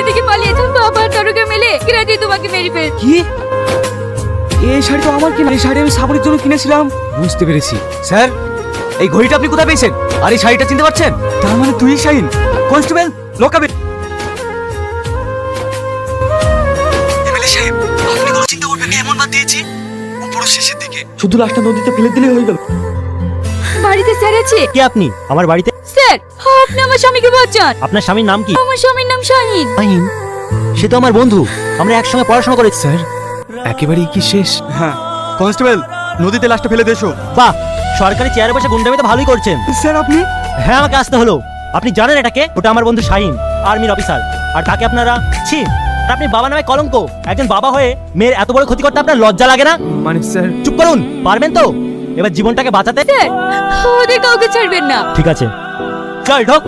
বাড়ি থেকে পালিয়েছে বাবা আর তারুকে মিলে কিরাজি তোমাকে মেরে ফেল কি? এই শাড়ি তো আমার কিনা এই শাড়ি আমি সাবরির জন্য কিনেছিলাম। বুঝতে পেরেছি। স্যার এই ঘড়িটা আপনি কোথায় পেয়েছেন? আর এই শাড়িটা চিনতে পারছেন? তার মানে তুই শাহিন কনস্টেবল লোকাবে এমএলএ সাহেব আপনি কোনো চিন্তা করবেন না এমন বাদ দিয়েছি। পুরো শেষের দিকে। শুধু লাশটা নদীতে ফেলে দিলেই হয়ে গেল। বাড়িতে স্যার আছে। কে আপনি? আমার বাড়িতে স্যার আপনি আমার স্বামীকে বাঁচান। আপনার স্বামীর নাম কি? আমার স্বামীর শাহিন ফাহিম সে তো আমার বন্ধু। আমরা একসঙ্গে পড়াশোনা করেছি স্যার একেবারেই কি শেষ? হ্যাঁ। কনস্টেবল নদীতে লাশটা ফেলে দেছো বাহ সরকারি চেয়ারে বসে গুন্ডামি তো ভালোই করছেন। স্যার আপনি? হ্যাঁ আমাকে আসতে হলো। আপনি জানেন এটাকে? ওটা আমার বন্ধু শাহিন আর্মির অফিসার। আর তাকে আপনারা ছি আপনি বাবা নামে কলঙ্ক। একজন বাবা হয়ে মেয়ের এত বড় ক্ষতি করতে আপনার লজ্জা লাগে না? মানে স্যার। চুপ করুন পারবেন তো? এবার জীবনটাকে বাঁচাতে? ওদের কাউকে ছাড়বেন না। ঠিক আছে। চল ঢোক।